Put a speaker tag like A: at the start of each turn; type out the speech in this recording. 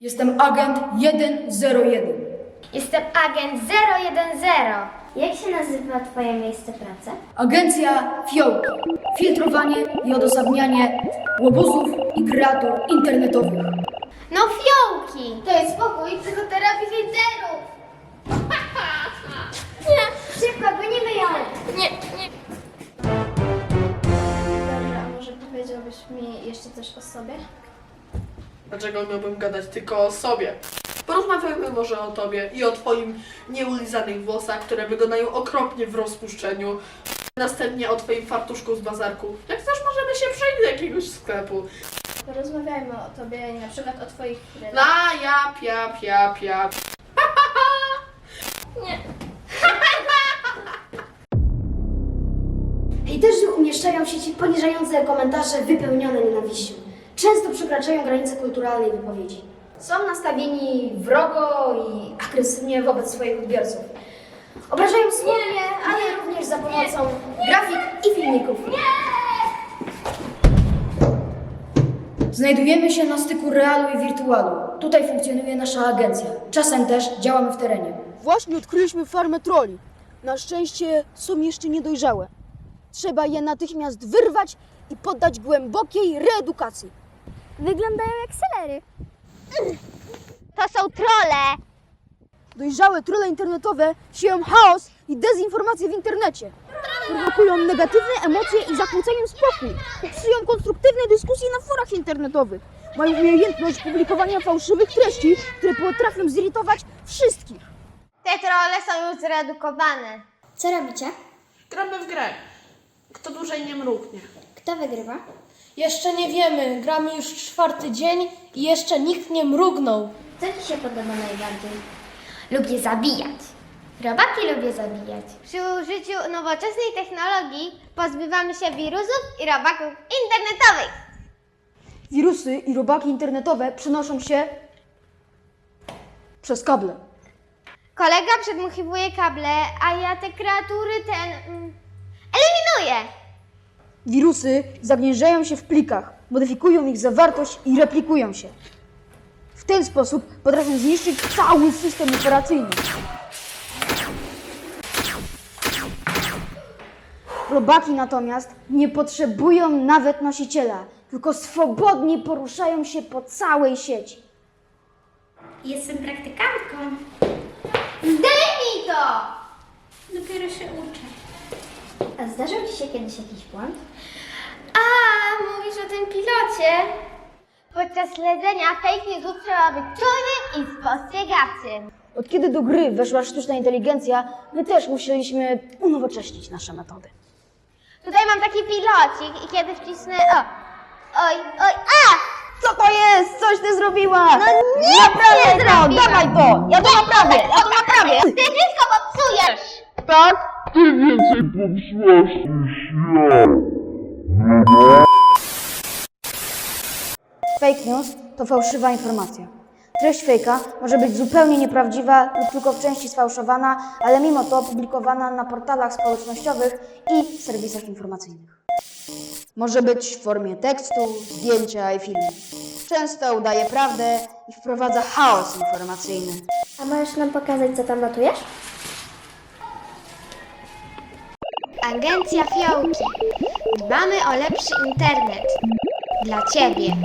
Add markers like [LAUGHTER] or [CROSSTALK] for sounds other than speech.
A: Jestem agent 101.
B: Jestem agent 010. Jak się nazywa Twoje miejsce pracy?
A: Agencja Fiołki. Filtrowanie i odosobnianie łobuzów i kreatur internetowych.
B: No fiołki! To jest pokój psychoterapii hejterów! nie! Szybko, gonimy ją! Nie, nie.
C: Dobra, a może powiedziałbyś mi jeszcze coś o sobie?
D: Dlaczego miałbym gadać tylko o sobie? Porozmawiajmy może o tobie i o twoim nieulizanych włosach, które wyglądają okropnie w rozpuszczeniu. Następnie o twoim fartuszku z bazarku. Jak chcesz, możemy się przejść do jakiegoś sklepu.
C: Porozmawiajmy o tobie i na przykład o twoich relacjach.
D: La, ja, pia, pia, pia. [LAUGHS]
E: Hejterzy umieszczają w sieci poniżające komentarze wypełnione nienawiścią. Często przekraczają granice kulturalnej wypowiedzi. Są nastawieni wrogo i agresywnie wobec swoich odbiorców. Obrażają słownie, ale również za pomocą grafik i filmików.
A: Znajdujemy się na styku realu i wirtualu. Tutaj funkcjonuje nasza agencja. Czasem też działamy w terenie.
F: Właśnie odkryliśmy farmę troli. Na szczęście są jeszcze niedojrzałe. Trzeba je natychmiast wyrwać i poddać głębokiej reedukacji.
B: Wyglądają jak selery. To są trole!
F: Dojrzałe trole internetowe sieją chaos i dezinformację w internecie. Prowokują negatywne emocje i zakłócają spokój. Psują konstruktywne dyskusje na forach internetowych. Mają umiejętność publikowania fałszywych treści, które potrafią zirytować wszystkich.
B: Te trole są już zredukowane.
E: Co robicie?
D: Gramy w grę. Kto dłużej nie mrugnie.
E: Kto wygrywa?
G: Jeszcze nie wiemy, gramy już czwarty dzień i jeszcze nikt nie mrugnął.
B: Co Ci się podoba najbardziej? Lubię zabijać. Robaki lubię zabijać. Przy użyciu nowoczesnej technologii pozbywamy się wirusów i robaków internetowych.
F: Wirusy i robaki internetowe przenoszą się przez kable.
B: Kolega przedmuchiwuje kable, a ja te kreatury ten... Mm.
F: Wirusy zagnieżdżają się w plikach, modyfikują ich zawartość i replikują się. W ten sposób potrafią zniszczyć cały system operacyjny. Robaki natomiast nie potrzebują nawet nosiciela, tylko swobodnie poruszają się po całej sieci.
B: Jestem praktykantką. Zdejmij to! Dopiero się uczę.
E: Zdarzył Ci się kiedyś jakiś błąd?
B: A, mówisz o tym pilocie? Podczas śledzenia fake newsów trzeba być czujnym i spostrzegawczym.
F: Od kiedy do gry weszła sztuczna inteligencja, my też musieliśmy unowocześnić nasze metody.
B: Tutaj mam taki pilocik i kiedy wcisnę... O! Oj, oj, a!
F: Co to jest? Coś ty zrobiła!
B: No nic
F: Naprawiaj
B: nie
F: to!
B: zrobiłam.
F: Dawaj to! Ja to naprawię! Ja to naprawię!
B: Ty wszystko popsujesz!
F: Fake news to fałszywa informacja. Treść fejka może być zupełnie nieprawdziwa lub tylko w części sfałszowana, ale mimo to publikowana na portalach społecznościowych i serwisach informacyjnych. Może być w formie tekstu, zdjęcia i filmu. Często udaje prawdę i wprowadza chaos informacyjny.
E: A możesz nam pokazać, co tam notujesz?
B: Agencja Fiołki. Dbamy o lepszy internet. Dla Ciebie.